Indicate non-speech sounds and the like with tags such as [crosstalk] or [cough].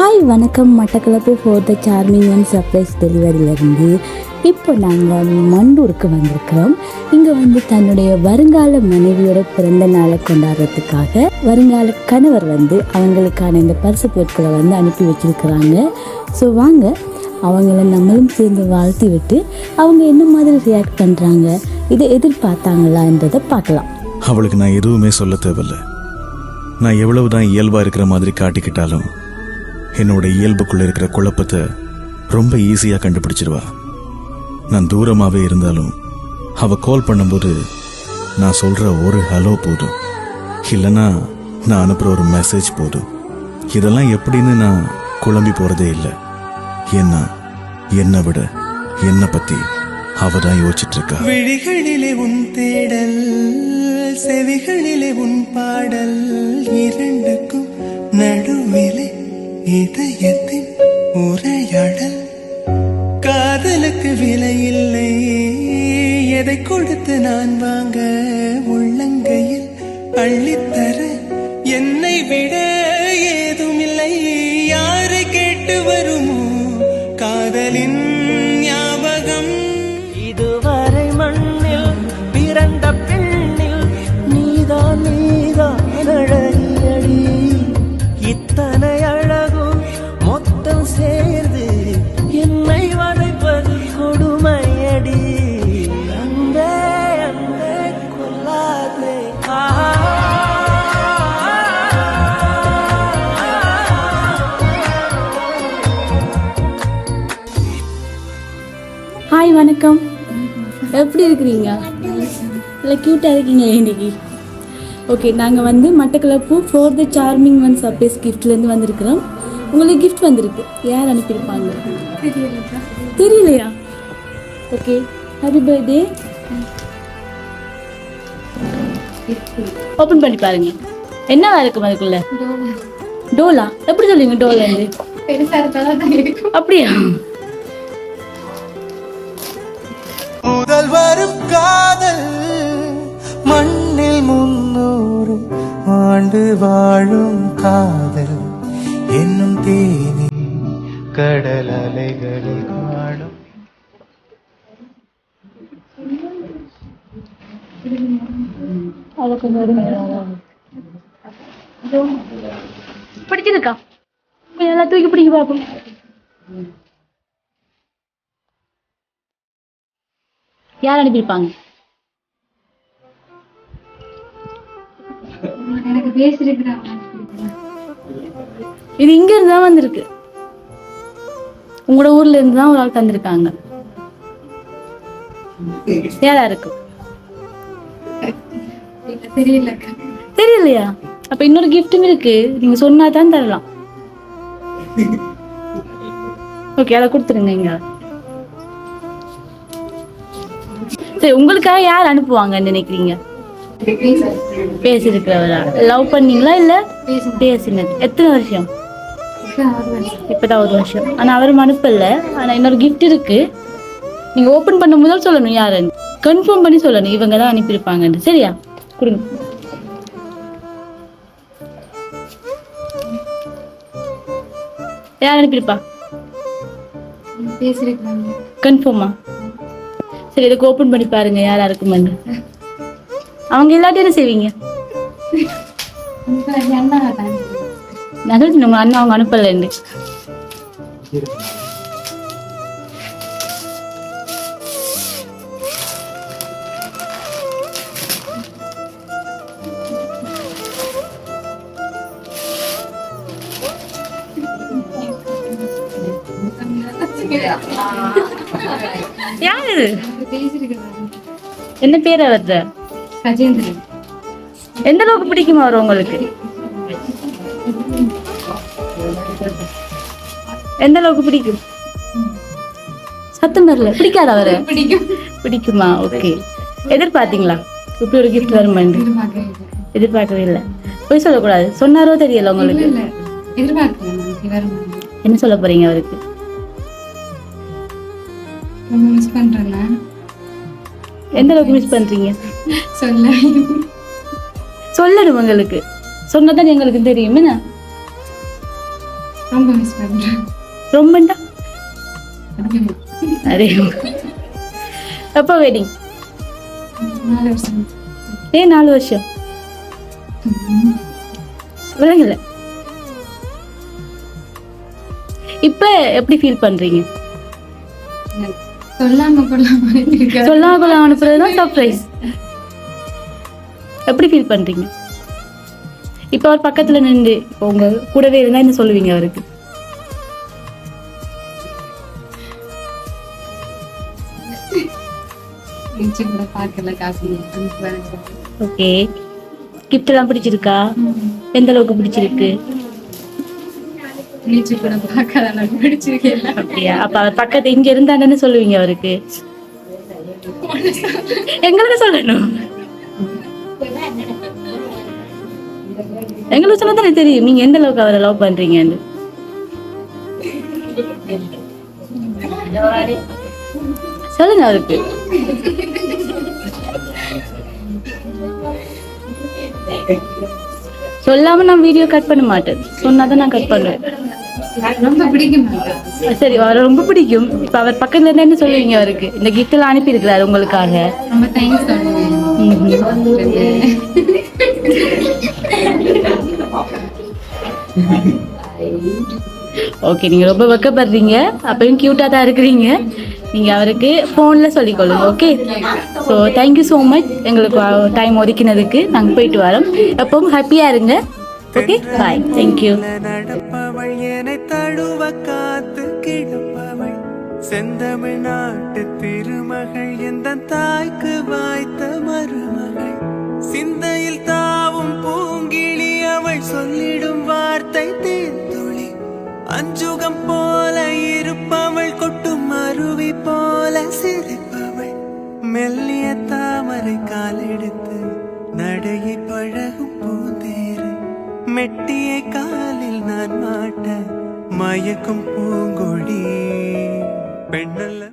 Hi வணக்கம். Mattakalappu four the charming one surprise டெலிவரியிலிருந்து இப்போ நாங்கள் மண்டூருக்கு வந்திருக்கிறோம். இங்கே வந்து தன்னுடைய வருங்கால மனைவியோட பிறந்த நாளை கொண்டாடுறதுக்காக வருங்கால கணவர் வந்து அவங்களுக்கான இந்த பரிசு பொருட்களை வந்து அனுப்பி வச்சிருக்கிறாங்க. ஸோ வாங்க. அவங்கள நம்மளும் சேர்ந்து வாழ்த்தி விட்டு அவங்க என்ன மாதிரி ரியாக்ட் பண்ணுறாங்க இதை எதிர்பார்த்தாங்களான்றதை பார்க்கலாம். அவளுக்கு நான் எதுவுமே சொல்ல தேவையில்லை. நான் எவ்வளவுதான் இயல்பாக இருக்கிற மாதிரி காட்டிக்கிட்டாலும் என்னோட இயல்புக்குள்ள இருக்கிற குழப்பத்தை ரொம்ப ஈஸியா கண்டுபிடிச்சிருவா. நான் தூரமாவே இருந்தாலும் அவ கால் பண்ணும்போது நான் சொல்ற ஒரு ஹலோ போதும். இல்லைன்னா நான் அனுப்புற ஒரு மெசேஜ் போதும். இதெல்லாம் எப்படின்னு நான் குழம்பி போறதே இல்லை. ஏன்னா என்னை விட என்னை பத்தி அவ தான் யோசிச்சுட்டு இருக்கா விழிகளிலே உன் தேடல் செவிகளிலே உன் பாடல் இரண்டுக்கும் இதயத்தின் உரையாடல். காதலுக்கு விலை இல்லை எதை கொடுத்து நான் வாங்க? உள்ளங்கையில் அள்ளித்தர என்னை விட வணக்கம். எப்படி இருக்கிறீங்க? இல்லை க்யூட்டாக இருக்கீங்களே இன்னைக்கு. ஓகே நாங்கள் வந்து Mattakalappu four the charming one surprise கிஃப்ட்லேருந்து வந்திருக்கிறோம். உங்களுக்கு கிஃப்ட் வந்திருக்கு. யார் அனுப்பியிருப்பாங்க? தெரியலையா? ஓகே ஹாப்பி பர்த்டே ஓப்பன் பண்ணி பாருங்க. என்னவா இருக்கும் அதுக்குள்ள டோலா. எப்படி சொல்லுங்க டோலா அப்படியா? வாழும் காதல் என்னும் தேனி கடல் அலைகளில் காணும் பிடிச்சிருக்கா? கொஞ்சம் நல்லா தூக்கி பிடிக்க பார்ப்போம் யார் அனுப்பியிருப்பாங்க? எனக்கு பேசிருக்கிறான் இது இங்க இருந்து தான் வந்திருக்கு. உங்களோட ஊர்ல இருந்து தான் ஒரு ஆள் தந்திருக்காங்க. யாரா இருக்கும் தெரியலக்கா தெரியலையா? அப்ப இன்னொரு கிஃப்ட்டும் இருக்கு. நீங்க சொன்னா தான் தரலாம். ஓகே அதை கொடுத்துருங்க இங்க. சரி உங்களுக்காக யார் அனுப்புவாங்கன்னு நினைக்கிறீங்க? பேசிருக்கிறவரா லவ் பண்ணீங்களா இல்ல பேசினது. எத்தனை வருஷம்? இப்பதான் ஒரு வருஷம். ஆனா அவரும் அனுப்பல ஆனா இன்னொரு gift இருக்கு. நீங்க ஓபன் பண்ணும் முதல் சொல்லணும் யாருன்னு. கன்ஃபார்ம் பண்ணி சொல்லணும். இவங்க தான் அனுப்பியிருப்பாங்கன்னு சரியா? கொடுங்க. யார் அனுப்பியிருப்பா? கன்ஃபார்மா சரி இதுக்கு ஓபன் பண்ணி பாருங்க யாரா இருக்குமென்னு அவங்க எல்லாத்தையும் என்ன செய்வீங்க? நான் சொல்லிட்டு உங்க அண்ணா அவங்க அனுப்பலன்னு யார் என்ன பேர் அவர்த கஜேந்திரன். எந்த அளவுக்கு பிடிக்குமா அவர் உங்களுக்கு? எந்த அளவுக்கு பிடிக்கும்? சத்தம் வரல. பிடிக்காத அவரு? பிடிக்கும். பிடிக்குமா? ஓகே. எதிர்பார்த்தீங்களா? இப்படி ஒரு கிஃப்ட் வருமான்னு எதிர்பார்க்கவே இல்லை. போய் சொல்லக்கூடாது. சொன்னாரோ தெரியல உங்களுக்கு? என்ன சொல்ல போறீங்க அவருக்கு? எந்த அளவுக்கு மிஸ் பண்றீங்க? சொல்ல. சொல்லணும் உங்களுக்கு. சொன்னதான் எங்களுக்கு தெரியும். என்ன? ரொம்ப மிஸ் பண்றேன். ரொம்பண்டா [laughs] அரே எப்போ வெட்டிங் நாலு வருஷம். ஏன் நாலு வருஷம்? விளங்கல இப்ப எப்படி ஃபீல் பண்றீங்க? சொல்லாம கொள்ளாம சொல்லாம கொள்ளாம அனுப்புறதுதான் சர்ப்ரைஸ் எப்படி ஃபீல் பண்றீங்க? இப்ப அவர் பக்கத்துல நின்று இப்போ உங்க கூடவே இருந்தா என்ன சொல்லுவீங்க அவருக்கு? ஓகே கிஃப்ட் எல்லாம் பிடிச்சிருக்கா? எந்த அளவுக்கு பிடிச்சிருக்கு? அப்படியா? அப்ப அவர் பக்கத்து இங்க இருந்தாங்கன்னு சொல்லுவீங்க அவருக்கு. எங்களுக்கு சொல்லணும். எங்களுக்கு சொன்னா தானே தெரியும். நீங்க எந்த அளவுக்கு அவரை லவ் பண்றீங்கன்னு. சொல்லுங்க அவருக்கு. சொல்லாம நான் வீடியோ கட் பண்ண மாட்டேன். சொன்னாதான் நான் கட் பண்ணுவேன். சரி அவரை ரொம்ப பிடிக்கும். இப்ப அவர் பக்கத்துல இருந்தா என்ன சொல்லுவீங்க அவருக்கு? இந்த கிஃப்ட் எல்லாம் அனுப்பி இருக்கிறாரு உங்களுக்காக ஓகே நீங்க ரொம்ப வெக்கப்படுறீங்க. அப்பயும் கியூட்டா தான் இருக்கிறீங்க. நீங்க அவருக்கு போன்ல சொல்லிக்கொள்ளுங்க okay so thank you so much எங்களுக்கு டைம் ஒதுக்கினதுக்கு நாங்கள் போயிட்டு வரோம். எப்பவும் ஹாப்பியா இருங்க ஓகே பாய் தேங்க்யூ நடப்பவள் என்னை தழுவ காத்து கிடப்பவள் செந்தமிழ் நாட்டு திருமகள் எந்த தாய்க்கு வா மெல்லிய தாமரை காலெடுத்து நடையை பழகும் பூந்தேறு. மெட்டிய காலில் நான் மாட்ட மயக்கும் பூங்கொடி. பெண்ணல்ல